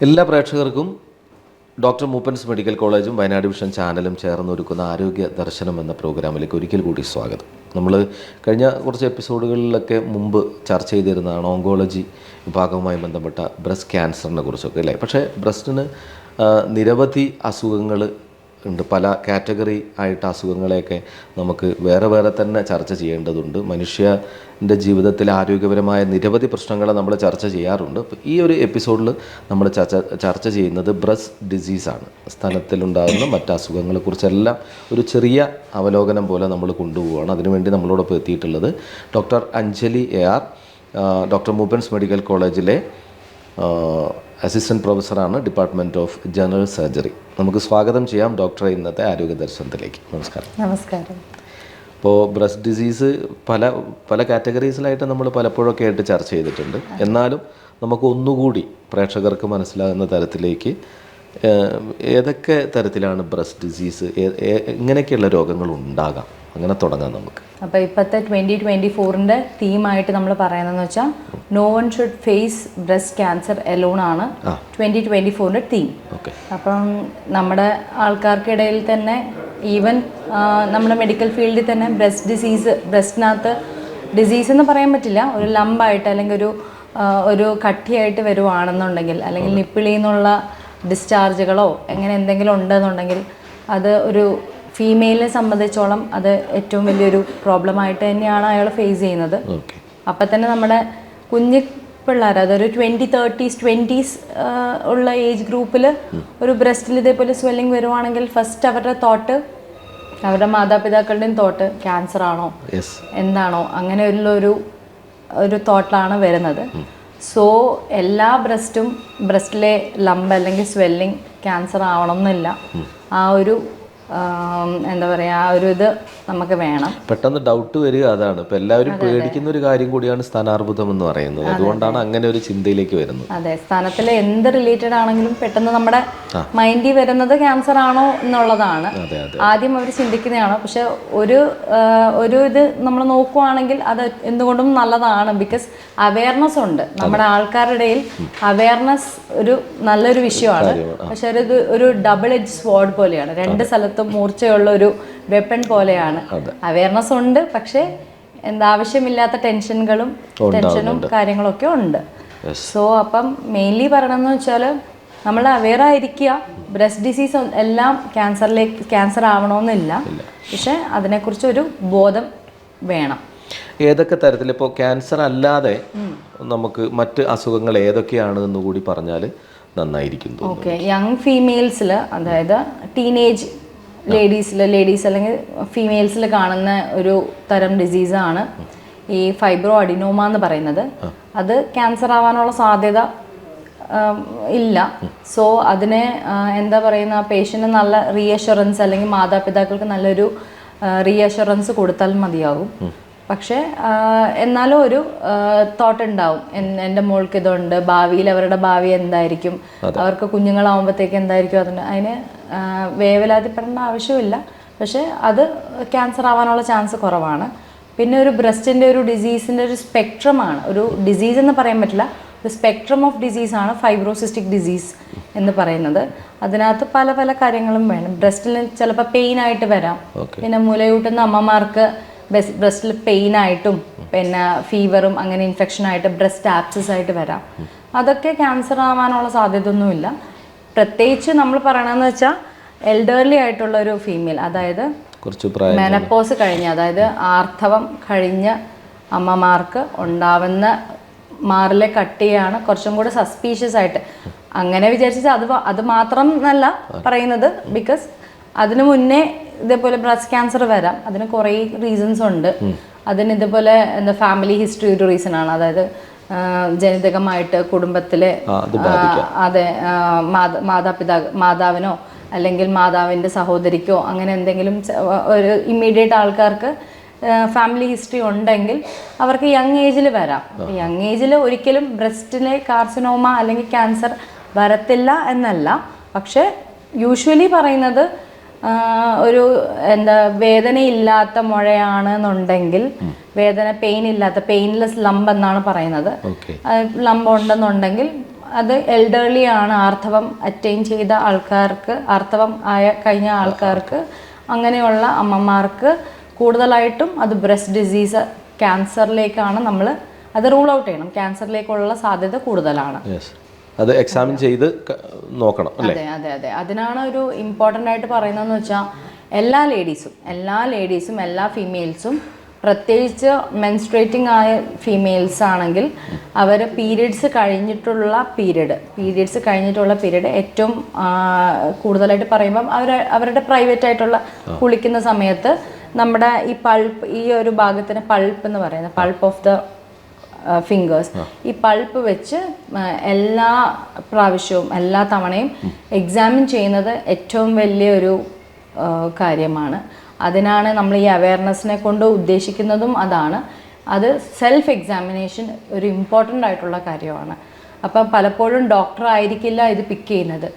എല്ലാ പ്രേക്ഷകർക്കും doctor Moopen's medical കോളേജും വയനാട് വിഷൻ ചാനലും ചേർന്ന് ഒരുക്കുന്ന ആരോഗ്യ ദർശനം എന്ന പ്രോഗ്രാമിലേക്ക് ഒരിക്കൽ കൂടി സ്വാഗതം. നമ്മൾ കഴിഞ്ഞ കുറച്ച് എപ്പിസോഡുകളിലൊക്കെ മുമ്പ് ചർച്ച ചെയ്തിരുന്നതാണ് ഓങ്കോളജി വിഭാഗവുമായി ബന്ധപ്പെട്ട ബ്രസ്റ്റ് ക്യാൻസറിനെ കുറിച്ചൊക്കെ അല്ലേ? പക്ഷേ ബ്രസ്റ്റിന് നിരവധി അസുഖങ്ങൾ ഉണ്ട്. പല കാറ്റഗറി ആയിട്ട് അസുഖങ്ങളെയൊക്കെ നമുക്ക് വേറെ വേറെ തന്നെ ചർച്ച ചെയ്യേണ്ടതുണ്ട്. മനുഷ്യന്റെ ജീവിതത്തിൽ ആരോഗ്യപരമായ നിരവധി പ്രശ്നങ്ങളെ നമ്മൾ ചർച്ച ചെയ്യാറുണ്ട്. അപ്പോൾ ഈ ഒരു എപ്പിസോഡിൽ നമ്മൾ ചർച്ച ചർച്ച ചെയ്യുന്നത് ബ്രസ്റ്റ് ഡിസീസാണ് സ്ഥലത്തിലുണ്ടാകുന്ന മറ്റ് അസുഖങ്ങളെക്കുറിച്ചെല്ലാം ഒരു ചെറിയ അവലോകനം പോലെ നമ്മൾ കൊണ്ടുപോവുകയാണ് അതിനുവേണ്ടി നമ്മളോടൊപ്പം എത്തിയിട്ടുള്ളത് doctor Anjali A R doctor Moopens medical കോളേജിലെ അസിസ്റ്റന്റ് പ്രൊഫസറാണ് ഡിപ്പാർട്ട്മെന്റ് ഓഫ് ജനറൽ സർജറി. നമുക്ക് സ്വാഗതം ചെയ്യാം ഡോക്ടറെ ഇന്നത്തെ ആരോഗ്യ ദർശനത്തിലേക്ക്. നമസ്കാരം. നമസ്കാരം. ഇപ്പോൾ ബ്രസ്റ്റ് ഡിസീസ് പല പല കാറ്റഗറീസിലായിട്ട് നമ്മൾ പലപ്പോഴൊക്കെ ആയിട്ട് ചർച്ച ചെയ്തിട്ടുണ്ട്. എന്നാലും നമുക്ക് ഒന്നുകൂടി പ്രേക്ഷകർക്ക് മനസ്സിലാകുന്ന തരത്തിലേക്ക് ഏതൊക്കെ തരത്തിലാണ് ബ്രസ്റ്റ് ഡിസീസ് എങ്ങനെയൊക്കെയുള്ള രോഗങ്ങൾ ഉണ്ടാകാം? അങ്ങനെ തുടങ്ങാം നമുക്ക്. അപ്പോൾ ഇപ്പോഴത്തെ ട്വന്റി ട്വന്റി ഫോറിന്റെ തീമായിട്ട് നമ്മൾ പറയുന്നതെന്ന് വെച്ചാൽ no one should face breast cancer alone ആണ് ട്വന്റി ട്വന്റി ഫോറിന്റെ തീം ഓക്കെ അപ്പം നമ്മുടെ ആൾക്കാർക്കിടയിൽ തന്നെ ഈവൻ നമ്മുടെ മെഡിക്കൽ ഫീൽഡിൽ തന്നെ ബ്രസ്റ്റ് ഡിസീസ് ബ്രസ്റ്റിനകത്ത് ഡിസീസ് എന്ന് പറയാൻ പറ്റില്ല. ഒരു ലംബായിട്ട് അല്ലെങ്കിൽ ഒരു ഒരു കട്ടിയായിട്ട് വരുവാണെന്നുണ്ടെങ്കിൽ അല്ലെങ്കിൽ നിപ്പിളിന്നുള്ള ഡിസ്ചാർജുകളോ എങ്ങനെ എന്തെങ്കിലും ഉണ്ടെന്നുണ്ടെങ്കിൽ അത് ഒരു ഫീമെയിലിനെ സംബന്ധിച്ചോളം അത് ഏറ്റവും വലിയൊരു പ്രോബ്ലം ആയിട്ട് തന്നെയാണ് അയാൾ ഫേസ് ചെയ്യുന്നത്. അപ്പം തന്നെ നമ്മുടെ കുഞ്ഞു പിള്ളേർ അതൊരു ട്വന്റി തേർട്ടീസ് ട്വന്റീസ് ഉള്ള ഏജ് ഗ്രൂപ്പിൽ ഒരു ബ്രസ്റ്റിൽ ഇതേപോലെ സ്വെല്ലിംഗ് വരുവാണെങ്കിൽ ഫസ്റ്റ് അവരുടെ തോട്ട് അവരുടെ മാതാപിതാക്കളുടെയും തോട്ട് ക്യാൻസർ ആണോ? എന്താണോ? അങ്ങനെ ഒരു ഒരു തോട്ടിലാണ് വരുന്നത് സോ എല്ലാ ബ്രസ്റ്റും ബ്രസ്റ്റിലെ ലംബ് അല്ലെങ്കിൽ സ്വെല്ലിംഗ് ക്യാൻസർ ആവണമെന്നില്ല. ആ ഒരു എന്താ പറയുക ആ ഒരു ഇത് നമുക്ക് വേണം. പെട്ടെന്ന് ഡൗട്ട് വരിക അതാണ്. ഇപ്പം എല്ലാവരും പേടിക്കുന്ന ഒരു കാര്യം കൂടിയാണ് സ്ഥാനാർബുദം എന്ന് പറയുന്നത്. അതുകൊണ്ടാണ് അങ്ങനെ ഒരു ചിന്തയിലേക്ക് വരുന്നത്. അതെ സ്ഥാനത്തിൽ എന്ത് റിലേറ്റഡ് ആണെങ്കിലും പെട്ടെന്ന് നമ്മുടെ മൈൻഡിൽ വരുന്നത് ക്യാൻസർ ആണോ എന്നുള്ളതാണ്. ആദ്യം അവർ ചിന്തിക്കുന്നതാണ്. പക്ഷെ ഒരു ഒരു ഇത് നമ്മൾ നോക്കുവാണെങ്കിൽ അത് എന്തുകൊണ്ടും നല്ലതാണ്. ബിക്കോസ് അവയർനെസ് ഉണ്ട്. നമ്മുടെ ആൾക്കാരുടെ അവയർനെസ് ഒരു നല്ലൊരു വിഷയമാണ്. പക്ഷെ ഒരു ഡബിൾ എഡ്ജ് സ്വാഡ് പോലെയാണ്. രണ്ട് സ്ഥലത്തും മൂർച്ചയുള്ള ഒരു വെപ്പൺ പോലെയാണ്. അവയർനെസ് ഉണ്ട് പക്ഷേ എന്താ ആവശ്യമില്ലാത്ത ടെൻഷനുകളും ടെൻഷനും കാര്യങ്ങളൊക്കെ ഉണ്ട്. സോ അപ്പം മെയിൻലി പറയണമെന്ന് വെച്ചാൽ നമ്മൾ അവെയർ ആയിരിക്കുക. ബ്രസ്റ്റ് ഡിസീസ് എല്ലാം ക്യാൻസറിലേക്ക് ക്യാൻസർ ആവണമെന്നില്ല പക്ഷെ അതിനെക്കുറിച്ച് ഒരു ബോധം വേണം. ഏതൊക്കെ തരത്തിൽ ഇപ്പോൾ ക്യാൻസർ അല്ലാതെ നമുക്ക് മറ്റ് അസുഖങ്ങൾ ഏതൊക്കെയാണ് എന്ന് കൂടി പറഞ്ഞാൽ നന്നായിരിക്കും ഓക്കെ യങ് ഫീമെയിൽസിൽ അതായത് ടീനേജ് ലേഡീസിൽ ലേഡീസ് അല്ലെങ്കിൽ ഫീമെയിൽസിൽ കാണുന്ന ഒരു തരം ഡിസീസാണ് ഈ ഫൈബ്രോ അഡിനോമ എന്ന് പറയുന്നത്. അത് ക്യാൻസർ ആവാനുള്ള സാധ്യത ഇല്ല. സോ അതിനെ എന്താ പറയുന്ന പേഷ്യന് നല്ല റീഅഷുറൻസ് അല്ലെങ്കിൽ മാതാപിതാക്കൾക്ക് നല്ലൊരു റീഅഷുറൻസ് കൊടുത്താൽ മതിയാകും പക്ഷേ എന്നാലും ഒരു തോട്ട് ഉണ്ടാവും. എന്റെ മോൾക്ക് ഇതുണ്ട് ഭാവിയിൽ അവരുടെ ഭാവി എന്തായിരിക്കും? അവർക്ക് കുഞ്ഞുങ്ങളാവുമ്പോഴത്തേക്ക് എന്തായിരിക്കും? അതിന് അതിന് വേവലാതിപ്പെടേണ്ട ആവശ്യമില്ല. പക്ഷേ അത് ക്യാൻസർ ആവാനുള്ള ചാൻസ് കുറവാണ്. പിന്നെ ഒരു ബ്രസ്റ്റിന്റെ ഒരു ഡിസീസിന്റെ ഒരു സ്പെക്ട്രമാണ്. ഒരു ഡിസീസ് എന്ന് പറയാൻ പറ്റില്ല. ഒരു സ്പെക്ട്രം ഓഫ് ഡിസീസാണ് ഫൈബ്രോസിസ്റ്റിക് ഡിസീസ് എന്ന് പറയുന്നത്. അതിനകത്ത് പല പല കാര്യങ്ങളും വേണം. ബ്രസ്റ്റിൽ ചിലപ്പോൾ പെയിൻ ആയിട്ട് വരാം. പിന്നെ മുലയൂട്ടുന്ന അമ്മമാർക്ക് ബ്രസ്റ്റിൽ പെയിൻ ആയിട്ടും പിന്നെ ഫീവറും അങ്ങനെ ഇൻഫെക്ഷൻ ആയിട്ട് ബ്രസ്റ്റ് ആപ്സസ് ആയിട്ട് വരാം. അതൊക്കെ ക്യാൻസർ ആവാനുള്ള സാധ്യതയൊന്നുമില്ല. പ്രത്യേകിച്ച് നമ്മൾ പറയണമെന്ന് വെച്ചാൽ എൽഡർലി ആയിട്ടുള്ള ഒരു ഫീമെയിൽ അതായത് കുറച്ച് മെനപ്പോസ് കഴിഞ്ഞ് അതായത് ആർത്തവം കഴിഞ്ഞ അമ്മമാർക്ക് ഉണ്ടാവുന്ന മാറിലെ കട്ടിയാണ് കുറച്ചും കൂടെ സസ്പീഷ്യസ് ആയിട്ട്. അങ്ങനെ വിചാരിച്ചാൽ അത് അത് മാത്രം എന്നല്ല പറയുന്നത് ബിക്കോസ് അതിനു മുന്നേ ഇതേപോലെ ബ്രസ്റ്റ് ക്യാൻസർ വരാം. അതിന് കുറേ റീസൺസ് ഉണ്ട്. അതിന് ഇതേപോലെ എന്താ ഫാമിലി ഹിസ്റ്ററി ഒരു റീസൺ ആണ്. അതായത് ജനിതകമായിട്ട് കുടുംബത്തിലെ അത് മാതാപിതാ മാതാവിനോ അല്ലെങ്കിൽ മാതാവിന്റെ സഹോദരിക്കോ അങ്ങനെ എന്തെങ്കിലും ഒരു ഇമ്മീഡിയറ്റ് ആൾക്കാർക്ക് ഫാമിലി ഹിസ്റ്ററി ഉണ്ടെങ്കിൽ അവർക്ക് യങ് ഏജിൽ വരാം. യങ് ഏജിൽ ഒരിക്കലും ബ്രസ്റ്റിലെ കാർസിനോമ അല്ലെങ്കിൽ ക്യാൻസർ വരത്തില്ല എന്നല്ല. പക്ഷേ യൂഷ്വലി പറയുന്നത് ഒരു എന്താ വേദനയില്ലാത്ത മുഴയാണെന്നുണ്ടെങ്കിൽ വേദന പെയിൻ ഇല്ലാത്ത പെയിൻലെസ് ലംബ് എന്നാണ് പറയുന്നത്. ലംബ് ഉണ്ടെന്നുണ്ടെങ്കിൽ അത് എൽഡർലി ആണ് ആർത്തവം അറ്റൈൻ ചെയ്ത ആൾക്കാർക്ക് ആർത്തവം ആയ കഴിഞ്ഞ ആൾക്കാർക്ക് അങ്ങനെയുള്ള അമ്മമാർക്ക് കൂടുതലായിട്ടും അത് ബ്രസ്റ്റ് ഡിസീസ് ക്യാൻസറിലേക്കാണ് നമ്മൾ അത് റൂൾ ഔട്ട് ചെയ്യണം. ക്യാൻസറിലേക്കുള്ള സാധ്യത കൂടുതലാണ്. അത് എക്സാമിൻ ചെയ്ത് നോക്കണം അല്ലേ? അതെ അതെ അതെ. അതിനാണ് ഒരു ഇമ്പോർട്ടന്റ് ആയിട്ട് പറയുന്നതെന്ന് വെച്ചാൽ എല്ലാ ലേഡീസും എല്ലാ ലേഡീസും എല്ലാ ഫീമെയിൽസും പ്രത്യേകിച്ച് മെൻസ്ട്രേറ്റിംഗ് ആയ ഫീമെയിൽസ് ആണെങ്കിൽ അവർ പീരീഡ്സ് കഴിഞ്ഞിട്ടുള്ള പീരീഡ് പീരീഡ്സ് കഴിഞ്ഞിട്ടുള്ള പീരീഡ് ഏറ്റവും കൂടുതലായിട്ട് പറയുമ്പം അവർ അവരുടെ പ്രൈവറ്റ് ആയിട്ടുള്ള കുളിക്കുന്ന സമയത്ത് നമ്മുടെ ഈ പൾപ്പ് ഈ ഒരു ഭാഗത്തിന് പൾപ്പ് എന്ന് പറയുന്നത് പൾപ്പ് ഓഫ് ദ ഫിംഗേഴ്സ് ഈ പൾപ്പ് വെച്ച് എല്ലാ പ്രാവശ്യവും എല്ലാ തവണയും എക്സാമിൻ ചെയ്യുന്നത് ഏറ്റവും വലിയൊരു കാര്യമാണ്. അതിനാണ് നമ്മൾ ഈ അവയർനെസ്സിനെ കൊണ്ട് ഉദ്ദേശിക്കുന്നതും അതാണ്. അത് സെൽഫ് എക്സാമിനേഷൻ ഒരു ഇമ്പോർട്ടന്റ് ആയിട്ടുള്ള കാര്യമാണ്. അപ്പം പലപ്പോഴും ഡോക്ടർ ആയിരിക്കില്ല ഇത് പിക്ക് ചെയ്യുന്നത്.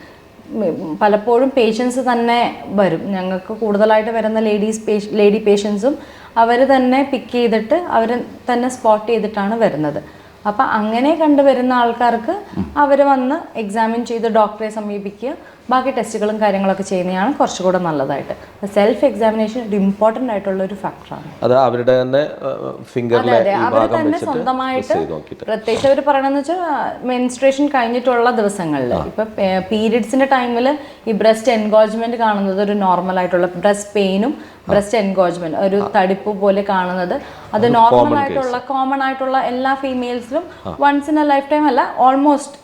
പലപ്പോഴും പേഷ്യൻസ് തന്നെ വരും. ഞങ്ങൾക്ക് കൂടുതലായിട്ട് വരുന്ന ലേഡീസ് പേഷ് ലേഡി പേഷ്യൻസും അവർ തന്നെ പിക്ക് ചെയ്തിട്ട് അവർ തന്നെ സ്പോട്ട് ചെയ്തിട്ടാണ് വരുന്നത്. അപ്പം അങ്ങനെ കണ്ടുവരുന്ന ആൾക്കാർക്ക് അവർ വന്ന് എക്സാമിൻ ചെയ്ത് ഡോക്ടറെ സമീപിക്കുക. ബാക്കി ടെസ്റ്റുകളും കാര്യങ്ങളൊക്കെ ചെയ്യുന്നതാണ് കുറച്ചുകൂടെ നല്ലതായിട്ട്. സെൽഫ് എക്സാമിനേഷൻ ഒരു ഇമ്പോർട്ടന്റ് ആയിട്ടുള്ള ഒരു ഫാക്ടറാണ് അത് അവരുടെ തന്നെ ഫിംഗറിലെ അവർ തന്നെ സ്വന്തമായിട്ട് പ്രത്യേകിച്ച് അവർ പറയണമെന്ന് വെച്ചാൽ മെൻസ്ട്രേഷൻ കഴിഞ്ഞിട്ടുള്ള ദിവസങ്ങളിൽ. ഇപ്പൊ പീരിയഡ്സിന്റെ ടൈമിൽ ഈ ബ്രസ്റ്റ് എൻഗോജ്മെന്റ് കാണുന്നത് ഒരു നോർമൽ ആയിട്ടുള്ള ബ്രസ്റ്റ് പെയിനും ബ്രസ്റ്റ് എൻഗോജ്മെന്റ് ഒരു തടിപ്പ് പോലെ കാണുന്നത്. അത് നോർമൽ ആയിട്ടുള്ള കോമൺ ആയിട്ടുള്ള എല്ലാ ഫീമെയിൽസിലും once in a life time അല്ല ഓൾമോസ്റ്റ്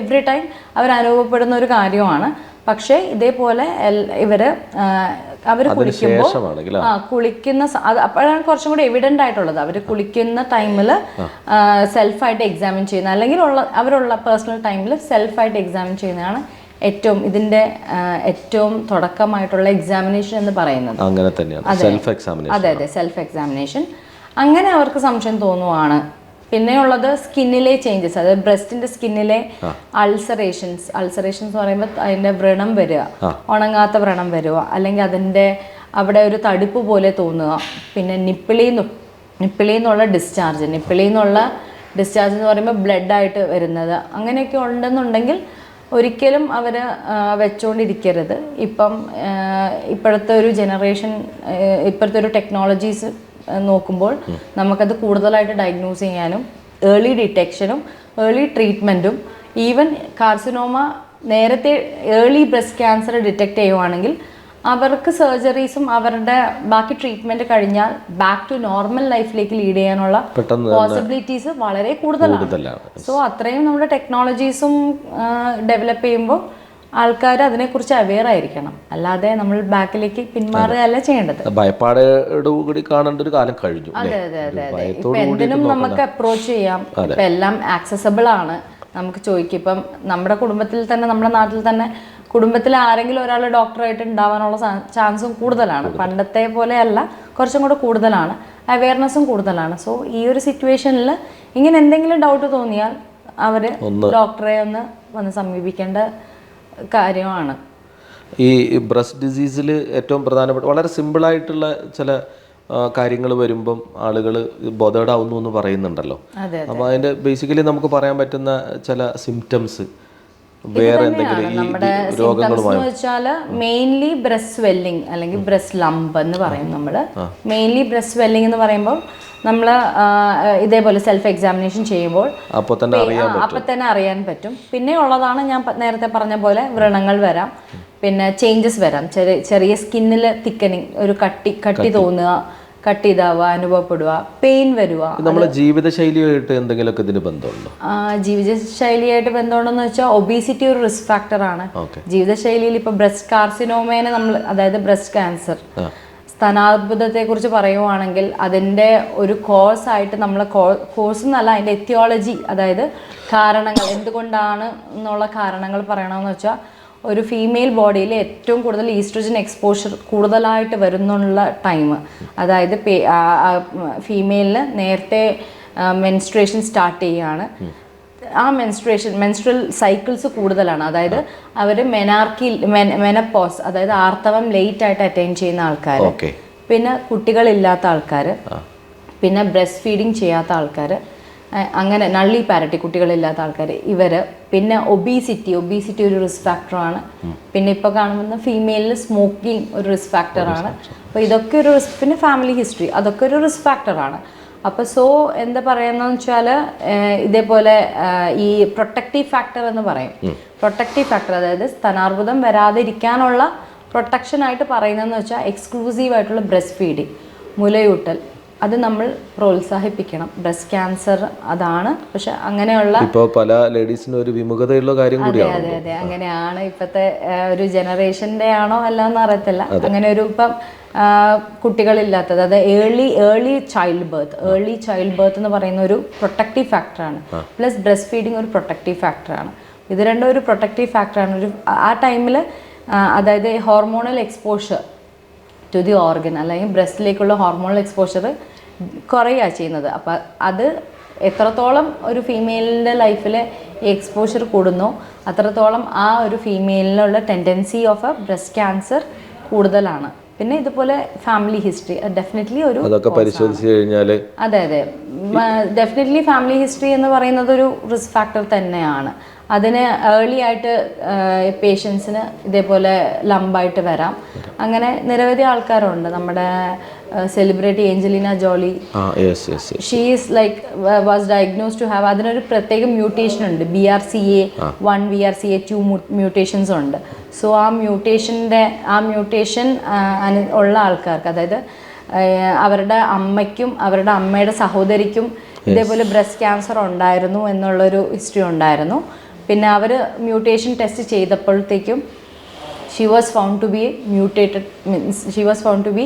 എവറി ടൈം അവർ അനുഭവപ്പെടുന്ന ഒരു കാര്യമാണ്. പക്ഷേ ഇതേപോലെ ഇവർ ഇവർ അവർ കുളിക്കുമ്പോൾ ആ കുളിക്കുന്ന അത് അപ്പോഴാണ് കുറച്ചും കൂടി എവിഡന്റ് ആയിട്ടുള്ളത്. അവർ കുളിക്കുന്ന ടൈമിൽ സെൽഫായിട്ട് എക്സാമിൻ ചെയ്യുന്ന അല്ലെങ്കിൽ ഉള്ള അവരുള്ള പേഴ്സണൽ ടൈമിൽ സെൽഫായിട്ട് എക്സാമിൻ ചെയ്യുന്നതാണ് ഏറ്റവും ഇതിന്റെ ഏറ്റവും തുടക്കമായിട്ടുള്ള എക്സാമിനേഷൻ എന്ന് പറയുന്നത്. അങ്ങനെ തന്നെയാണ്. സെൽഫ് എക്സാമിനേഷൻ അതെ അതെ. സെൽഫ് എക്സാമിനേഷൻ അങ്ങനെ അവർക്ക് സംശയം തോന്നുവാണ്. പിന്നെയുള്ളത് സ്കിന്നിലെ ചേഞ്ചസ് അതായത് ബ്രസ്റ്റിന്റെ സ്കിന്നിലെ അൾസറേഷൻസ് അൾസറേഷൻസ് എന്ന് പറയുമ്പോൾ അതിന്റെ വ്രണം വരിക ഉണങ്ങാത്ത വ്രണം വരിക അല്ലെങ്കിൽ അതിന്റെ അവിടെ ഒരു തടിപ്പ് പോലെ തോന്നുക പിന്നെ നിപ്പിളി നിപ്പിളിൽ നിന്നുള്ള ഡിസ്ചാർജ് നിപ്പിളിൽ നിന്നുള്ള ഡിസ്ചാർജ് എന്ന് പറയുമ്പോൾ ബ്ലഡ് ആയിട്ട് വരുന്നത് അങ്ങനെയൊക്കെ ഉണ്ടെന്നുണ്ടെങ്കിൽ ഒരിക്കലും അവർ വെച്ചുകൊണ്ടിരിക്കരുത് ഇപ്പം ഇപ്പോഴത്തെ ഒരു ജനറേഷൻ ഇപ്പോഴത്തെ ഒരു ടെക്നോളജീസ് നോക്കുമ്പോൾ നമുക്കത് കൂടുതലായിട്ട് ഡയഗ്നോസ് ചെയ്യാനും ഏർലി ഡിറ്റക്ഷനും ഏർലി ട്രീറ്റ്മെന്റും ഈവൻ കാർസിനോമ നേരത്തെ ഏർലി ബ്രസ്റ്റ് ക്യാൻസർ ഡിറ്റക്ട് ചെയ്യുവാണെങ്കിൽ അവർക്ക് സർജറീസും അവരുടെ ബാക്കി ട്രീറ്റ്മെന്റ് കഴിഞ്ഞാൽ ബാക്ക് ടു നോർമൽ ലൈഫിലേക്ക് ലീഡ് ചെയ്യാനുള്ള പോസിബിലിറ്റീസ് വളരെ കൂടുതലാണ്. കൂടുതലാണ്. സോ അത്രയും നമ്മുടെ ടെക്നോളജീസും ഡെവലപ്പ് ചെയ്യുമ്പോൾ ആൾക്കാർ അതിനെക്കുറിച്ച് അവെയർ ആയിരിക്കണം. അല്ലാതെ നമ്മൾ ബാക്കിലേക്ക് പിന്മാറുകയല്ല ചെയ്യേണ്ടത്. ഭയപ്പാടോടുകൂടി കാണേണ്ട ഒരു കാലം കഴിഞ്ഞു അതെ അതെ അതെ അതെ. ഇപ്പൊ എന്തിനും നമുക്ക് അപ്രോച്ച് ചെയ്യാം. ഇപ്പൊ എല്ലാം ആക്സസബിൾ ആണ്. നമുക്ക് ചോദിക്കും ഇപ്പം നമ്മുടെ കുടുംബത്തിൽ തന്നെ നമ്മുടെ നാട്ടിൽ തന്നെ കുടുംബത്തിൽ ആരെങ്കിലും ഒരാൾ ഡോക്ടറായിട്ട് ഉണ്ടാവാനുള്ള ചാൻസും കൂടുതലാണ്. പണ്ടത്തെ പോലെയല്ല കുറച്ചും കൂടെ കൂടുതലാണ്. അവയർനെസ്സും കൂടുതലാണ്. സോ ഈ ഒരു സിറ്റുവേഷനിൽ ഇങ്ങനെ എന്തെങ്കിലും ഡൗട്ട് തോന്നിയാൽ അവർ ഡോക്ടറെ ഒന്ന് വന്ന് സമീപിക്കേണ്ട കാര്യമാണ്. ഈ ബ്രസ്റ്റ് ഡിസീസിൽ ഏറ്റവും പ്രധാനപ്പെട്ട വളരെ സിമ്പിളായിട്ടുള്ള ചില കാര്യങ്ങൾ വരുമ്പം ആളുകൾ ബോധേഡാവുന്നു എന്ന് പറയുന്നുണ്ടല്ലോ. അപ്പോൾ അതിന്റെ ബേസിക്കലി നമുക്ക് പറയാൻ പറ്റുന്ന ചില സിംറ്റംസ് വേറെ എന്തെങ്കിലും വെച്ചാൽ മെയിൻലി ബ്രസ്റ്റ് സ്വെല്ലിംഗ് അല്ലെങ്കിൽ ബ്രസ്റ്റ് ലംബ് എന്ന് പറയും നമ്മൾ മെയിൻലി ബ്രസ്റ്റ് സ്വെല്ലിംഗ് എന്ന് പറയുമ്പോൾ നമ്മൾ ഇതേപോലെ സെൽഫ് എക്സാമിനേഷൻ ചെയ്യുമ്പോൾ അപ്പോൾ തന്നെ അപ്പൊ തന്നെ അറിയാൻ പറ്റും. പിന്നെ ഉള്ളതാണ് ഞാൻ നേരത്തെ പറഞ്ഞ പോലെ വ്രണങ്ങൾ വരാം. പിന്നെ ചേഞ്ചസ് വരാം. ചെറിയ ചെറിയ സ്കിന്നിൽ തിക്കനിങ് ഒരു കട്ടി കട്ടി. തോന്നുക കട്ടി ചെയ്താവുക അനുഭവപ്പെടുക പെയിൻ വരുക. നമ്മളെ ജീവിതശൈലിയായിട്ട് എന്തെങ്കിലുമൊക്കെ ഇതിന് ബന്ധമുണ്ടോ? ജീവിതശൈലിയായിട്ട് ബന്ധമുണ്ടെന്ന് വെച്ചാൽ ഒബീസിറ്റി ഒരു റിസ്ക് ഫാക്ടർ ആണ്. ജീവിതശൈലിയിൽ ഇപ്പോൾ ബ്രസ്റ്റ് കാർസിനോമേനെ നമ്മൾ അതായത് ബ്രസ്റ്റ് ക്യാൻസർ സ്ഥാനാത്ഭുതത്തെ കുറിച്ച് പറയുവാണെങ്കിൽ അതിന്റെ ഒരു കോഴ്സ് ആയിട്ട് നമ്മൾ കോഴ്സ് എന്നല്ല അതിന്റെ എത്തിയോളജി അതായത് കാരണങ്ങൾ എന്തുകൊണ്ടാണ് എന്നുള്ള കാരണങ്ങൾ പറയണമെന്ന് വെച്ചാൽ ഒരു ഫീമെയിൽ ബോഡിയിൽ ഏറ്റവും കൂടുതൽ ഈസ്ട്രജൻ എക്സ്പോഷർ കൂടുതലായിട്ട് വരുന്നുള്ള ടൈം അതായത് ഫീമെയിലിന് നേരത്തെ മെൻസ്ട്രേഷൻ സ്റ്റാർട്ട് ചെയ്യുകയാണ് ആ മെൻസ്ട്രേഷൻ മെൻസ്ട്രൽ സൈക്കിൾസ് കൂടുതലാണ്. അതായത് അവർ മെനാർക്കി മെനപ്പോസ് അതായത് ആർത്തവം ലേറ്റ് ആയിട്ട് അറ്റൈൻ ചെയ്യുന്ന ആൾക്കാർ പിന്നെ കുട്ടികളില്ലാത്ത ആൾക്കാർ പിന്നെ ബ്രസ്റ്റ് ഫീഡിങ് ചെയ്യാത്ത ആൾക്കാർ അങ്ങനെ നള്ളി പാരറ്റി കുട്ടികളില്ലാത്ത ആൾക്കാർ ഇവർ പിന്നെ ഒബീസിറ്റി ഒബീസിറ്റി ഒരു റിസ്ക് ഫാക്ടറാണ് പിന്നെ ഇപ്പോൾ കാണുന്ന ഫീമെയിലിൽ സ്മോക്കിംഗ് ഒരു റിസ്ക് ഫാക്ടറാണ് അപ്പോൾ ഇതൊക്കെ ഒരു റിസ്ക് പിന്നെ ഫാമിലി ഹിസ്റ്ററി അതൊക്കെ ഒരു റിസ്ക് ഫാക്ടറാണ് അപ്പോൾ സോ എന്താ പറയുന്നതെന്ന് വെച്ചാൽ ഇതേപോലെ ഈ പ്രൊട്ടക്റ്റീവ് ഫാക്ടർ എന്ന് പറയും. പ്രൊട്ടക്റ്റീവ് ഫാക്ടർ അതായത് സ്ഥാനാർബുദം വരാതിരിക്കാനുള്ള പ്രൊട്ടക്ഷനായിട്ട് പറയുന്നതെന്ന് വെച്ചാൽ എക്സ്ക്ലൂസീവ് ആയിട്ടുള്ള ബ്രസ്റ്റ് ഫീഡിങ് മുലയൂട്ടൽ അത് നമ്മൾ പ്രോത്സാഹിപ്പിക്കണം. ബ്രസ്റ്റ് ക്യാൻസർ അതാണ്. പക്ഷെ അങ്ങനെയുള്ള ഇപ്പോൾ പല ലേഡീസിന് ഒരു വിമുഖതയുള്ള കാര്യം കൂടിയാണ്? അതെ അതെ. അങ്ങനെയാണ് ഇപ്പോഴത്തെ ഒരു ജനറേഷന്റെ ആണോ അല്ലാന്ന് അറിയത്തില്ല. അങ്ങനെ ഒരു ഇപ്പം കുട്ടികളില്ലാത്തത്. അതായത് early early child birth early child birth എന്ന് പറയുന്ന ഒരു പ്രൊട്ടക്റ്റീവ് ഫാക്ടറാണ് പ്ലസ് ബ്രസ്റ്റ് ഫീഡിങ് ഒരു പ്രൊട്ടക്റ്റീവ് ഫാക്ടറാണ് ഇത് രണ്ടും ഒരു പ്രൊട്ടക്റ്റീവ് ഫാക്ടറാണ് ഒരു ആ ടൈമിൽ അതായത് hormonal exposure to the organ അല്ലെങ്കിൽ ബ്രസ്റ്റിലേക്കുള്ള ഹോർമോണൽ എക്സ്പോഷർ കുറയുക ചെയ്യുന്നത്. അപ്പം അത് എത്രത്തോളം ഒരു ഫീമെയിലിന്റെ ലൈഫിൽ എക്സ്പോഷർ കൂടുന്നോ അത്രത്തോളം ആ ഒരു ഫീമെയിലിനുള്ള tendency of a breast cancer കൂടുതലാണ്. പിന്നെ ഇതുപോലെ ഫാമിലി ഹിസ്റ്ററി ഡെഫിനറ്റ്ലി ഒരു അതൊക്കെ പരിശോധിച്ച് കഴിഞ്ഞാൽ അതെ അതെ. ഡെഫിനറ്റ്ലി ഫാമിലി ഹിസ്റ്ററി എന്ന് പറയുന്നത് ഒരു റിസ്ക് ഫാക്ടർ തന്നെയാണ്. അതിന് ഏർലി ആയിട്ട് പേഷ്യൻസിന് ഇതേപോലെ ലംബായിട്ട് വരാം. അങ്ങനെ നിരവധി ആൾക്കാരുണ്ട്. നമ്മുടെ celebrity Angelina Jolie she is like was diagnose to have അതിനൊരു പ്രത്യേക മ്യൂട്ടേഷൻ ഉണ്ട്. B R C A one B R C A two mutations ഉണ്ട്. സോ ആ മ്യൂട്ടേഷന്റെ ആ മ്യൂട്ടേഷൻ ഉള്ള ആൾക്കാർക്ക് അതായത് അവരുടെ അമ്മയ്ക്കും അവരുടെ അമ്മയുടെ സഹോദരിക്കും ഇതേപോലെ ബ്രസ്റ്റ് ക്യാൻസർ ഉണ്ടായിരുന്നു എന്നുള്ളൊരു ഹിസ്റ്ററി ഉണ്ടായിരുന്നു. പിന്നെ അവർ mutation test ചെയ്തപ്പോഴത്തേക്കും she was found to be mutated means she was found to be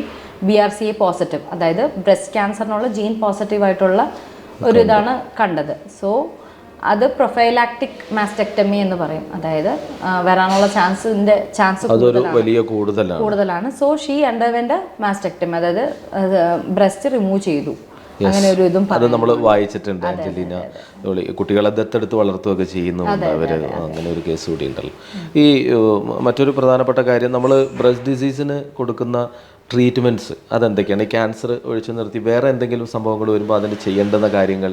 B R C A positive അതായത് ബ്രസ്റ്റ് ക്യാൻസറിനുള്ള ജീൻ പോസിറ്റീവ് ആയിട്ടുള്ള ഒരു ഇതാണ് കണ്ടത്. സോ അത് പ്രൊഫൈലാക്റ്റിക് മാസ്റ്റക്ടമി എന്ന് പറയും. അതായത് വരാനുള്ള ചാൻസിന്റെ ചാൻസ് വലിയ കൂടുതലാണ്. കൂടുതലാണ്. സോ ഷീ അണ്ടർവെന്റ് മാസ്റ്റക്ടമി അതായത് ബ്രസ്റ്റ് റിമൂവ് ചെയ്തു. അങ്ങനെ ഒരു ഇതും അത് നമ്മൾ വായിച്ചിട്ടുണ്ട്. അഞ്ജലീന കുട്ടികളെ ദത്തെടുത്ത് വളർത്തുകയൊക്കെ ചെയ്യുന്നുണ്ട്. അവർ അങ്ങനെ ഒരു കേസ് കൂടി ഉണ്ടല്ലോ ഈ മറ്റൊരു പ്രധാനപ്പെട്ട കാര്യം നമ്മൾ ബ്രസ്റ്റ് ഡിസീസിന് കൊടുക്കുന്ന ട്രീറ്റ്മെന്റ്സ് അതെന്തൊക്കെയാണ്? ഈ ക്യാൻസർ ഒഴിച്ചു നിർത്തി വേറെ എന്തെങ്കിലും സംഭവങ്ങൾ വരുമ്പോൾ അതിന് ചെയ്യേണ്ടുന്ന കാര്യങ്ങൾ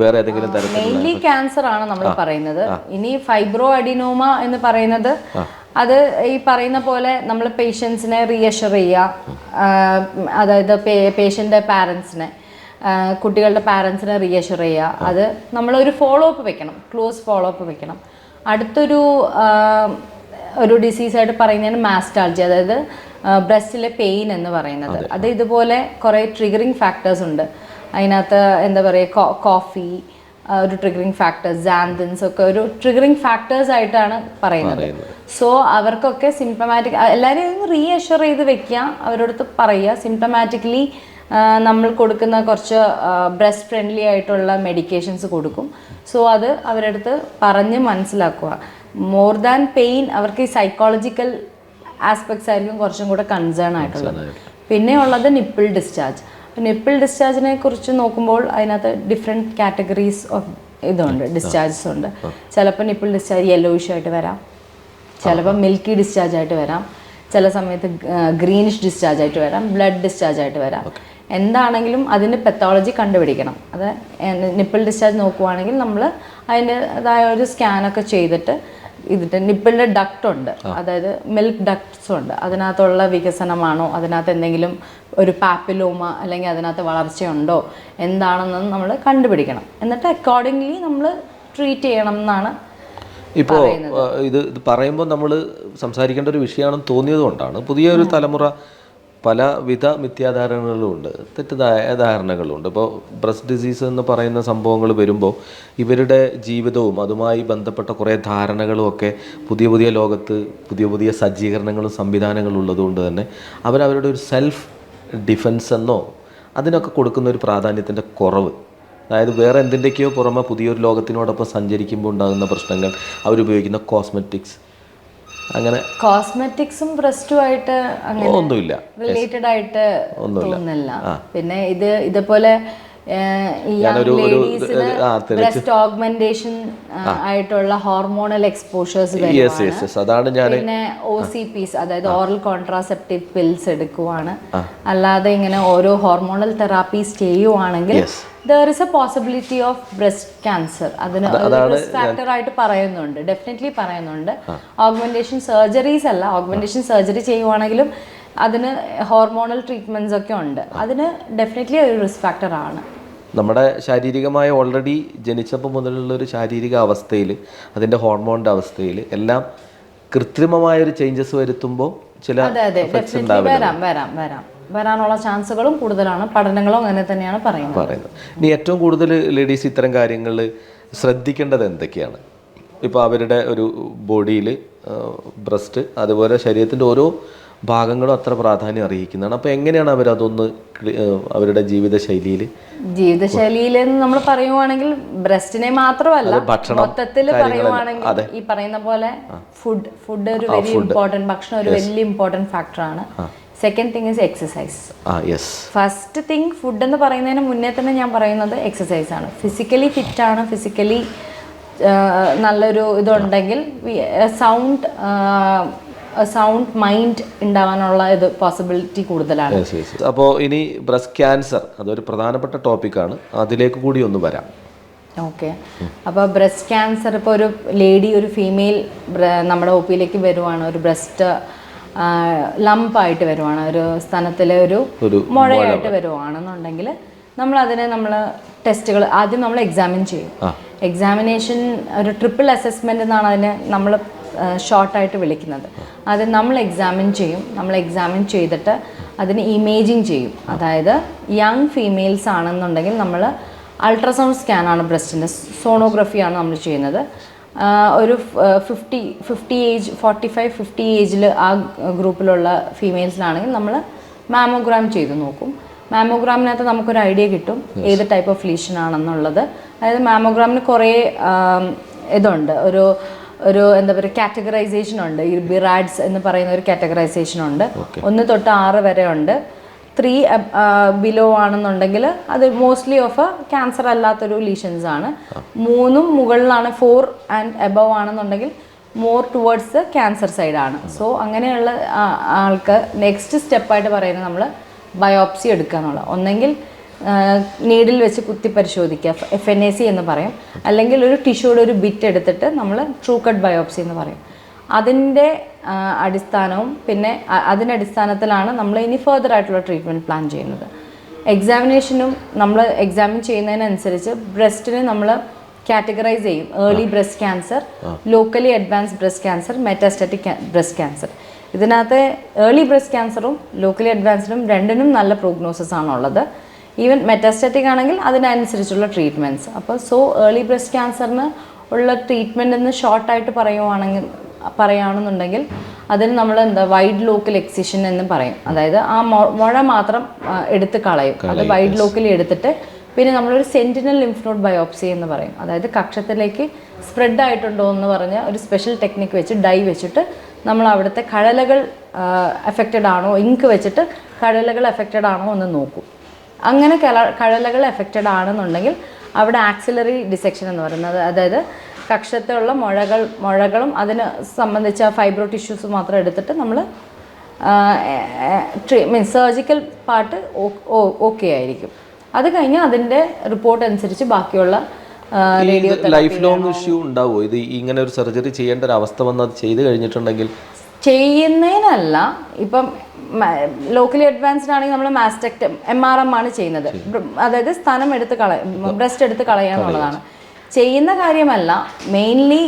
വേറെ ഏതെങ്കിലും മെയിൻലി ക്യാൻസർ ആണ് നമ്മൾ പറയുന്നത്. ഇനി ഫൈബ്രോ അഡിനോമ എന്ന് പറയുന്നത് അത് ഈ പറയുന്ന പോലെ നമ്മൾ പേഷ്യൻസിനെ റീഅഷർ ചെയ്യുക അതായത് പേഷ്യന്റെ പാരൻസിനെ കുട്ടികളുടെ പാരൻസിനെ റീഅഷർ ചെയ്യുക. അത് നമ്മളൊരു ഫോളോ അപ്പ് വെക്കണം. ക്ലോസ് ഫോളോ അപ്പ് വെക്കണം. അടുത്തൊരു ഒരു ഡിസീസായിട്ട് പറയുന്നതാണ് മാസ്റ്റാൾജി അതായത് ബ്രസ്റ്റിലെ പെയിൻ എന്ന് പറയുന്നത്. അത്. ഇതുപോലെ കുറേ ട്രിഗറിങ് ഫാക്ടേഴ്സ് ഉണ്ട്. അതിനകത്ത് എന്താ പറയുക കോഫി ഒരു ട്രിഗറിങ് ഫാക്ടേഴ്സ് ജാന്തൻസ് ഒക്കെ ഒരു ട്രിഗറിങ് ഫാക്ടേഴ്സ് ആയിട്ടാണ് പറയുന്നത്. സോ അവർക്കൊക്കെ സിംറ്റമാറ്റിക് എല്ലാവരെയും റീഅഷർ ചെയ്ത് വെക്കുക. അവരോടത്ത് പറയുക. സിംറ്റമാറ്റിക്കലി നമ്മൾ കൊടുക്കുന്ന കുറച്ച് ബ്രസ്റ്റ് ഫ്രണ്ട്ലി ആയിട്ടുള്ള മെഡിക്കേഷൻസ് കൊടുക്കും. സോ അത് അവരുടെ അടുത്ത് പറഞ്ഞ് മനസ്സിലാക്കുക. മോർ ദാൻ പെയിൻ അവർക്ക് ഈ സൈക്കോളജിക്കൽ ആസ്പെക്ട്സ് ആയിരിക്കും കുറച്ചും കൂടെ കൺസേൺ ആയിട്ടുള്ളത്. പിന്നെ ഉള്ളത് നിപ്പിൾ ഡിസ്ചാർജ് നിപ്പിൾ ഡിസ്ചാർജിനെ കുറിച്ച് നോക്കുമ്പോൾ അതിനകത്ത് ഡിഫറെന്റ് കാറ്റഗറീസ് ഓഫ് ഇതുണ്ട് ഡിസ്ചാർജസ് ഉണ്ട്. ചിലപ്പോൾ നിപ്പിൾ ഡിസ്ചാർജ് യെല്ലോയിഷ് ആയിട്ട് വരാം. ചിലപ്പോൾ മിൽക്കി ഡിസ്ചാർജ് ആയിട്ട് വരാം. ചില സമയത്ത് ഗ്രീനിഷ് ഡിസ്ചാർജ് ആയിട്ട് വരാം. ബ്ലഡ് ഡിസ്ചാർജ് ആയിട്ട് വരാം. എന്താണെങ്കിലും അതിന്റെ പെത്തോളജി കണ്ടുപിടിക്കണം. അത് നിപ്പിൾ ഡിസ്ചാർജ് നോക്കുവാണെങ്കിൽ നമ്മൾ അതിന്റെതായ ഒരു സ്കാനൊക്കെ ചെയ്തിട്ട് ഇതിട്ട് നിപ്പിളിന്റെ ഡക്റ്റ് ഉണ്ട്. അതായത് മിൽക്ക് ഡക്ട്സ് ഉണ്ട്. അതിനകത്തുള്ള വികസനമാണോ? അതിനകത്ത് എന്തെങ്കിലും ഒരു പാപ്പിലോമ അല്ലെങ്കിൽ അതിനകത്ത് വളർച്ചയുണ്ടോ? എന്താണെന്ന് നമ്മൾ കണ്ടുപിടിക്കണം. എന്നിട്ട് അക്കോർഡിംഗ്ലി നമ്മൾ ട്രീറ്റ് ചെയ്യണം എന്നാണ് ഇപ്പോൾ ഇത് ഇത് പറയുമ്പോൾ നമ്മൾ സംസാരിക്കേണ്ട ഒരു വിഷയമാണെന്ന് തോന്നിയത് കൊണ്ടാണ് പുതിയൊരു തലമുറ പലവിധ മിഥ്യാധാരണകളുമുണ്ട് തെറ്റിദ്ധായ ധാരണകളുണ്ട്. ഇപ്പോൾ ബ്രസ്റ്റ് ഡിസീസ് എന്ന് പറയുന്ന സംഭവങ്ങൾ വരുമ്പോൾ ഇവരുടെ ജീവിതവും അതുമായി ബന്ധപ്പെട്ട കുറേ ധാരണകളും ഒക്കെ പുതിയ പുതിയ ലോകത്ത് പുതിയ പുതിയ സജ്ജീകരണങ്ങളും സംവിധാനങ്ങളും ഉള്ളതുകൊണ്ട് തന്നെ അവരവരുടെ ഒരു സെൽഫ് ഡിഫൻസ് എന്നോ അതിനൊക്കെ കൊടുക്കുന്ന ഒരു പ്രാധാന്യത്തിന്റെ കുറവ്. അതായത് വേറെ എന്തിന്റെയൊക്കെയോ പുറമെ പുതിയൊരു ലോകത്തിനോടൊപ്പം സഞ്ചരിക്കുമ്പോൾ ഉണ്ടാകുന്ന പ്രശ്നങ്ങൾ അവരുപയോഗിക്കുന്ന കോസ്മെറ്റിക്സ് അങ്ങനെ കോസ്മെറ്റിക്സും ബ്രസ്റ്റും ആയിട്ട് അങ്ങനെ ഒന്നുമില്ല. റിലേറ്റഡ് ആയിട്ട് തോന്നുന്നില്ല. പിന്നെ ഇത് ഇതേപോലെ ബ്രസ്റ്റ് ഓഗ്മെന്റേഷൻ ആയിട്ടുള്ള ഹോർമോണൽ എക്സ്പോഷേഴ്സ് അതാണ് ഞാൻ പിന്നെ ഒ സി പിസ് അതായത് ഓറൽ കോൺട്രാസെപ്റ്റീവ് പിൽസ് എടുക്കുവാണ്. അല്ലാതെ ഇങ്ങനെ ഓരോ ഹോർമോണൽ തെറാപ്പീസ് ചെയ്യുവാണെങ്കിൽ. There is a possibility of breast cancer അതിന് ഫാക്ടർ ആയിട്ട് പറയുന്നുണ്ട്. ഡെഫിനറ്റ്ലി പറയുന്നുണ്ട്. ഓഗ്മെന്റേഷൻ സർജറീസ് അല്ല ഓഗ്മെന്റേഷൻ സർജറി ചെയ്യുവാണെങ്കിലും അതിന് ഹോർമോണൽ ട്രീറ്റ്മെന്റ്സ് ഒക്കെ ഉണ്ട്. അതിന് ഡെഫിനറ്റ്ലി ഒരു റിസ്ക് ഫാക്ടർ ആണ്. നമ്മുടെ ശാരീരികമായ ഓൾറെഡി ജനിച്ചപ്പോൾ മുതലുള്ള ഒരു ശാരീരിക അവസ്ഥയിൽ അതിന്റെ ഹോർമോണിന്റെ അവസ്ഥയിൽ എല്ലാം കൃത്രിമമായ ഒരു ചേഞ്ചസ് വരുത്തുമ്പോൾ ചില വരാം വരാം വരാം. വരാനുള്ള ചാൻസുകളും കൂടുതലാണ്. പഠനങ്ങളും അങ്ങനെ തന്നെയാണ് പറയുന്നത്. പറയുന്നത്. ഇനി ഏറ്റവും കൂടുതൽ ലേഡീസ് ഇത്തരം കാര്യങ്ങളിൽ ശ്രദ്ധിക്കേണ്ടത് എന്തൊക്കെയാണ്? ഇപ്പോൾ അവരുടെ ഒരു ബോഡിയിൽ ബ്രസ്റ്റ് അതുപോലെ ശരീരത്തിന്റെ ഓരോ ഭാഗങ്ങളും അത്ര പ്രാധാന്യം അറിയിക്കുന്നതാണ് അപ്പോൾ എങ്ങനെയാണ് അവർ അതൊന്ന് അവരുടെ ജീവിതശൈലിയിൽ ജീവിതശൈലിയിൽ നമ്മൾ പറയുവാണെങ്കിൽ ബ്രസ്റ്റിനെ മാത്രമല്ല മൊത്തത്തിൽ പറയുവാണെങ്കിൽ ഈ പറയുന്ന പോലെ ഫുഡ് ഫുഡ് ഒരു വെരി ഇമ്പോർട്ടന്റ് ഭക്ഷണം ഒരു വലിയ ഇമ്പോർട്ടന്റ് ഫാക്ടറാണ് second thing is exercise first thing food എന്ന് പറയുന്നതിന് മുന്നേ തന്നെ ഞാൻ പറയുന്നത് എക്സസൈസ് ആണ്. ഫിസിക്കലി ഫിറ്റ് ആണ് ഫിസിക്കലി നല്ലൊരു ഇതുണ്ടെങ്കിൽ സൗണ്ട് സൗണ്ട് മൈൻഡ് ഉണ്ടാവാനുള്ള ഇത് പോസിബിലിറ്റി കൂടുതലാണ്. അപ്പോൾ ഇനി ബ്രസ്റ്റ് ക്യാൻസർ അതൊരു പ്രധാനപ്പെട്ട ടോപ്പിക്കാണ് അതിലേക്ക് കൂടി ഒന്ന് വരാം. ഓക്കെ അപ്പോൾ ബ്രസ്റ്റ് ക്യാൻസർ ഇപ്പോൾ ഒരു ലേഡി ഒരു ഫീമെയിൽ നമ്മുടെ ഒ പിയിലേക്ക് വരുവാണ്. ഒരു ബ്രസ്റ്റ് ലംപായിട്ട് വരുവാണ്. ഒരു സ്ഥലത്തിലെ ഒരു ഒരു മുഴയായിട്ട് വരുവാണെന്നുണ്ടെങ്കിൽ നമ്മൾ അതിനെ നമ്മൾ ടെസ്റ്റുകൾ ആദ്യം നമ്മൾ എക്സാമിൻ ചെയ്യും. എക്സാമിനേഷൻ ഒരു ട്രിപ്പിൾ അസസ്മെന്റ് എന്നാണ് അതിന് നമ്മൾ ഷോർട്ടായിട്ട് വിളിക്കുന്നത്. അത് നമ്മൾ എക്സാമിൻ ചെയ്യും. നമ്മൾ എക്സാമിൻ ചെയ്തിട്ട് അതിന് ഇമേജിങ് ചെയ്യും. അതായത് യങ് ഫീമെയിൽസ് ആണെന്നുണ്ടെങ്കിൽ നമ്മൾ അൾട്രാസൗണ്ട് സ്കാനാണ് ബ്രസ്റ്റിന്റെ സോണോഗ്രഫിയാണ് നമ്മൾ ചെയ്യുന്നത്. ഒരു fifty fifty age forty five fifty ഏജിൽ ആ ഗ്രൂപ്പിലുള്ള ഫീമെയിൽസിലാണെങ്കിൽ നമ്മൾ മാമോഗ്രാം ചെയ്ത് നോക്കും. മാമോഗ്രാമിനകത്ത് നമുക്കൊരു ഐഡിയ കിട്ടും. ഏത് ടൈപ്പ് ഓഫ് ലീഷൻ ആണെന്നുള്ളത്. അതായത് മാമോഗ്രാമിന് കുറേ ഇതുണ്ട്. ഒരു ഒരു എന്താ പറയുക കാറ്റഗറൈസേഷൻ ഉണ്ട്. ഈ ബിറാഡ്സ് എന്ന് പറയുന്ന ഒരു കാറ്റഗറൈസേഷൻ ഉണ്ട്. ഒന്ന് തൊട്ട് ആറ് വരെ ഉണ്ട്. ത്രീ ബിലോ ആണെന്നുണ്ടെങ്കിൽ അത് മോസ്റ്റ്ലി ഓഫ് ക്യാൻസർ അല്ലാത്തൊരു ലീഷൻസ് ആണ്. മൂന്നും മുകളിലാണ് ഫോർ ആൻഡ് എബവ് ആണെന്നുണ്ടെങ്കിൽ മോർ ടുവേർഡ്സ് ക്യാൻസർ സൈഡാണ് സോ അങ്ങനെയുള്ള ആൾക്ക് നെക്സ്റ്റ് സ്റ്റെപ്പായിട്ട് പറയുന്നത് നമ്മൾ ബയോപ്സി എടുക്കുക എന്നുള്ളത് ഒന്നെങ്കിൽ നീഡിൽ വെച്ച് കുത്തി പരിശോധിക്കുക. എഫ് എൻ എ സി എന്ന് പറയും. അല്ലെങ്കിൽ ഒരു ടിഷ്യൂടെ ഒരു ബിറ്റ് എടുത്തിട്ട് നമ്മൾ ട്രൂ കട്ട് ബയോപ്സി എന്ന് പറയും. അതിന്റെ അടിസ്ഥാനവും പിന്നെ അതിന്റെ അടിസ്ഥാനത്തിലാണ് നമ്മൾ ഇനി ഫർദർ ആയിട്ടുള്ള ട്രീറ്റ്മെന്റ് പ്ലാൻ ചെയ്യുന്നത്. എക്സാമിനേഷനും നമ്മൾ എക്സാമിൻ ചെയ്യുന്നതിനനുസരിച്ച് ബ്രസ്റ്റിന് നമ്മൾ കാറ്റഗറൈസ് ചെയ്യും. Early breast cancer locally advance breast cancer metastatic breast cancer ഇതിനകത്ത് ഏർലി ബ്രസ്റ്റ് ക്യാൻസറും ലോക്കലി അഡ്വാൻസ്ഡും രണ്ടിനും നല്ല പ്രോഗ്നോസിസ് ആണുള്ളത്. ഈവൻ മെറ്റാസ്റ്റാറ്റിക് ആണെങ്കിൽ അതിനനുസരിച്ചുള്ള ട്രീറ്റ്മെന്റ്സ് അപ്പോൾ സോ ഏർലി ബ്രസ്റ്റ് ക്യാൻസറിന് ഉള്ള ട്രീറ്റ്മെന്റ് എന്ന് ഷോർട്ടായിട്ട് പറയുവാണെങ്കിൽ പറയുകയാണെന്നുണ്ടെങ്കിൽ അതിന് നമ്മൾ എന്താ വൈഡ് ലോക്കൽ എക്സിഷൻ എന്ന് പറയും. അതായത് ആ മുഴ മാത്രം എടുത്ത് കളയും. അത് വൈഡ് ലോക്കലി എടുത്തിട്ട് പിന്നെ നമ്മളൊരു സെന്റിനൽ ലിംഫ് നോഡ് ബയോപ്സി എന്ന് പറയും. അതായത് കക്ഷത്തിലേക്ക് സ്പ്രെഡ് ആയിട്ടുണ്ടോ എന്ന് പറഞ്ഞ ഒരു സ്പെഷ്യൽ ടെക്നിക്ക് വെച്ച് ഡൈ വെച്ചിട്ട് നമ്മൾ അവിടുത്തെ കഴലകൾ എഫക്റ്റഡ് ആണോ ഇങ്ക് വെച്ചിട്ട് കഴലകൾ എഫക്റ്റഡ് ആണോ എന്ന് നോക്കും. അങ്ങനെ കല കഴലകൾ എഫക്റ്റഡ് ആണെന്നുണ്ടെങ്കിൽ അവിടെ ആക്സിലറി ഡിസെക്ഷൻ എന്ന് പറയുന്നത് അതായത് കക്ഷത്തുള്ള മുഴകൾ മുഴകളും അതിന് സംബന്ധിച്ച ഫൈബ്രോ ടിഷ്യൂസ് മാത്രം എടുത്തിട്ട് നമ്മൾ tree means surgical part okay ആയിരിക്കും. അത് കഴിഞ്ഞ് അതിന്റെ റിപ്പോർട്ട് അനുസരിച്ച് ബാക്കിയുള്ള ലൈഫ് ലോങ് ഇഷ്യൂ ഉണ്ടാവുമോ ഇത് ഇങ്ങനെ ഒരു സർജറി ചെയ്യേണ്ട ഒരു അവസ്ഥ വന്ന് അത് ചെയ്ത് കഴിഞ്ഞിട്ടുണ്ടെങ്കിൽ ചെയ്യുന്നതിനല്ല ഇപ്പം ലോക്കലി അഡ്വാൻസ്ഡ് ആണെങ്കിൽ നമ്മൾ മാസ്റ്റക്ട് എം ആർ എം ആണ് ചെയ്യുന്നത്. അതായത് സ്ഥലം എടുത്ത് കളയ ബ്രസ്റ്റ് എടുത്ത് കളയുക എന്നുള്ളതാണ്. ചെയ്യുന്ന കാര്യമല്ല മെയിൻലി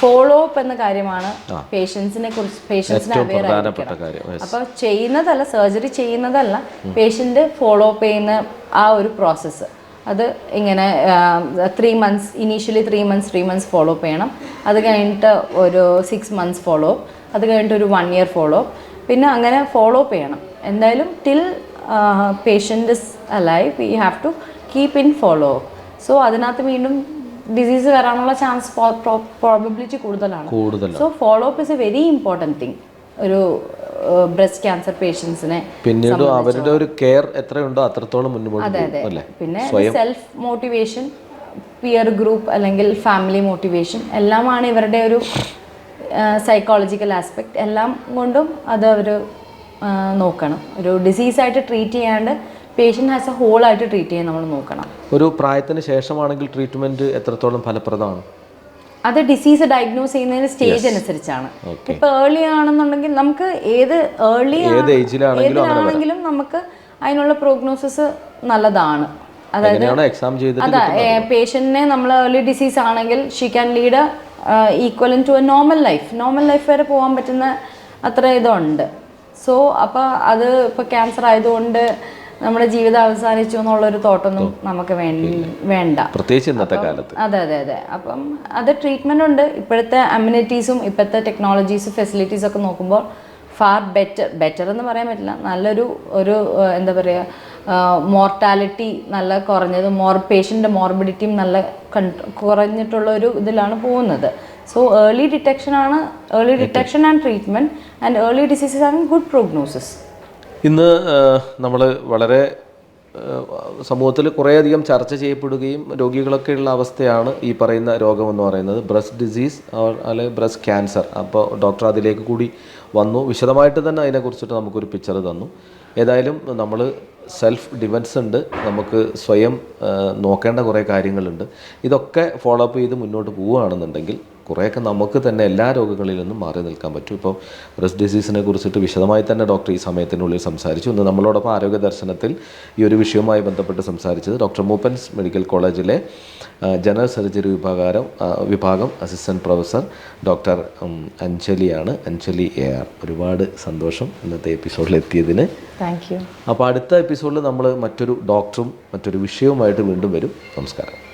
ഫോളോ അപ്പ് എന്ന കാര്യമാണ് പേഷ്യൻസിനെ കുറിച്ച് പേഷ്യൻസിനെ അവെയർ പ്രധാനപ്പെട്ട അപ്പൊ അപ്പോൾ ചെയ്യുന്നതല്ല സർജറി ചെയ്യുന്നതല്ല പേഷ്യന്റ് ഫോളോ അപ്പ് ചെയ്യുന്ന ആ ഒരു പ്രോസസ്സ് അത് ഇങ്ങനെ three months initially three months three months follow up ചെയ്യണം. അത് കഴിഞ്ഞിട്ട് ഒരു സിക്സ് മന്ത്സ് ഫോളോ അത് കഴിഞ്ഞിട്ട് ഒരു വൺ ഇയർ ഫോളോ അപ്പ് പിന്നെ അങ്ങനെ ഫോളോ അപ്പ് ചെയ്യണം. എന്തായാലും till patient is alive we have to keep in follow so അതിനകത്ത് വീണ്ടും ഡിസീസ് വരാനുള്ള ചാൻസ് പ്രോബിലിറ്റി കൂടുതലാണ്. കൂടുതലാണ്. So follow up is a very important thing ഒരു ബ്രസ്റ്റ് ക്യാൻസർ പേഷ്യൻസിനെ പിന്നീട് അവരുടെ ഒരു കെയർ എത്രയുണ്ടോ അത്രത്തോളം മുന്നോട്ട് അതെ അതെ. പിന്നെ സെൽഫ് മോട്ടിവേഷൻ പിയർ ഗ്രൂപ്പ് അല്ലെങ്കിൽ ഫാമിലി മോട്ടിവേഷൻ എല്ലാമാണ് ഇവരുടെ ഒരു സൈക്കോളജിക്കൽ ആസ്പെക്ട് എല്ലാം കൊണ്ടും അത് അവർ നോക്കണം. ഒരു ഡിസീസായിട്ട് ട്രീറ്റ് ചെയ്യാണ്ട് പേഷ്യന്റ് ആസ് എ ഹോൾ ആയിട്ട് ട്രീറ്റ് ചെയ്യാൻ നമ്മൾ നോക്കണം. ഒരു പ്രായത്തിന് ശേഷമാണെങ്കിൽ ട്രീറ്റ്മെന്റ് എത്രത്തോളം ഫലപ്രദമാണ്? അത് ഡിസീസ് ഡയഗ്നോസ് ചെയ്യുന്നതിന് സ്റ്റേജ് അനുസരിച്ചാണ്. ഇപ്പൊ ഏർലി ആണെന്നുണ്ടെങ്കിൽ നമുക്ക് ഏത് ഏർലി ഏതിലാണെങ്കിലും നമുക്ക് അതിനുള്ള പ്രോഗ്നോസിസ് നല്ലതാണ്. അതായത് പേഷ്യന്റിനെ നമ്മൾ ഏർലി ഡിസീസ് ആണെങ്കിൽ she can lead equivalent to a normal life normal life വരെ പോകാൻ പറ്റുന്ന അത്ര ഇതുണ്ട്. സോ അപ്പോൾ അത് ഇപ്പോൾ ക്യാൻസർ ആയതുകൊണ്ട് നമ്മുടെ ജീവിതം അവസാനിച്ചു എന്നുള്ളൊരു തോട്ടൊന്നും നമുക്ക് വേണ്ട. പ്രത്യേകിച്ച് ഇന്നത്തെ കാലത്ത്. അതെ അതെ അതെ. അപ്പം അത് ട്രീറ്റ്മെന്റ് ഉണ്ട്. ഇപ്പോഴത്തെ അമ്യൂണിറ്റീസും ഇപ്പോഴത്തെ ടെക്നോളജീസ് ഫെസിലിറ്റീസ് ഒക്കെ നോക്കുമ്പോൾ ഫാർ ബെറ്റർ ബെറ്റർ എന്ന് പറയാൻ പറ്റില്ല. നല്ലൊരു ഒരു എന്താ പറയുക മോർട്ടാലിറ്റി നല്ല കുറഞ്ഞത് മോർ പേഷ്യന്റെ മോർബിഡിറ്റിയും നല്ല കുറഞ്ഞിട്ടുള്ള ഒരു ഇതിലാണ് പോകുന്നത്. സോ ഏർലി ഡിറ്റക്ഷൻ ആണ് early detection and treatment and early diseases and good prognosis ഇന്ന് നമ്മൾ വളരെ സമൂഹത്തിൽ കുറേയധികം ചർച്ച ചെയ്യപ്പെടുകയും രോഗികളൊക്കെയുള്ള അവസ്ഥയാണ് ഈ പറയുന്ന രോഗം എന്ന് പറയുന്നത്. ബ്രസ്റ്റ് ഡിസീസ് അല്ലെങ്കിൽ ബ്രസ്റ്റ് ക്യാൻസർ അപ്പോൾ ഡോക്ടർ അതിലേക്ക് കൂടി വന്നു. വിശദമായിട്ട് തന്നെ അതിനെക്കുറിച്ചിട്ട് നമുക്കൊരു പിക്ചർ തന്നു. ഏതായാലും നമ്മൾ സെൽഫ് ഡിഫൻസ് ഉണ്ട്. നമുക്ക് സ്വയം നോക്കേണ്ട കുറേ കാര്യങ്ങളുണ്ട്. ഇതൊക്കെ ഫോളോ അപ്പ് ചെയ്ത് മുന്നോട്ട് പോവുകയാണെന്നുണ്ടെങ്കിൽ കുറേയൊക്കെ നമുക്ക് തന്നെ എല്ലാ രോഗങ്ങളിൽ നിന്നും മാറി നിൽക്കാൻ പറ്റും. ഇപ്പോൾ ബ്രസ്റ്റ് ഡിസീസിനെ കുറിച്ചിട്ട് വിശദമായി തന്നെ ഡോക്ടർ ഈ സമയത്തിനുള്ളിൽ സംസാരിച്ചു. ഇന്ന് നമ്മളോടൊപ്പം ആരോഗ്യ ദർശനത്തിൽ ഈ ഒരു വിഷയവുമായി ബന്ധപ്പെട്ട് സംസാരിച്ചത് ഡോക്ടർ മൂപ്പൻസ് മെഡിക്കൽ കോളേജിലെ ജനറൽ സർജറി വിഭാഗം വിഭാഗം assistant professor doctor അഞ്ജലിയാണ്. Anjali A R. ഒരുപാട് സന്തോഷം ഇന്നത്തെ എപ്പിസോഡിൽ എത്തിയതിന്. Thank you. അപ്പോൾ അടുത്ത എപ്പിസോഡിൽ നമ്മൾ മറ്റൊരു ഡോക്ടറും മറ്റൊരു വിഷയവുമായിട്ട് വീണ്ടും വരും. നമസ്കാരം.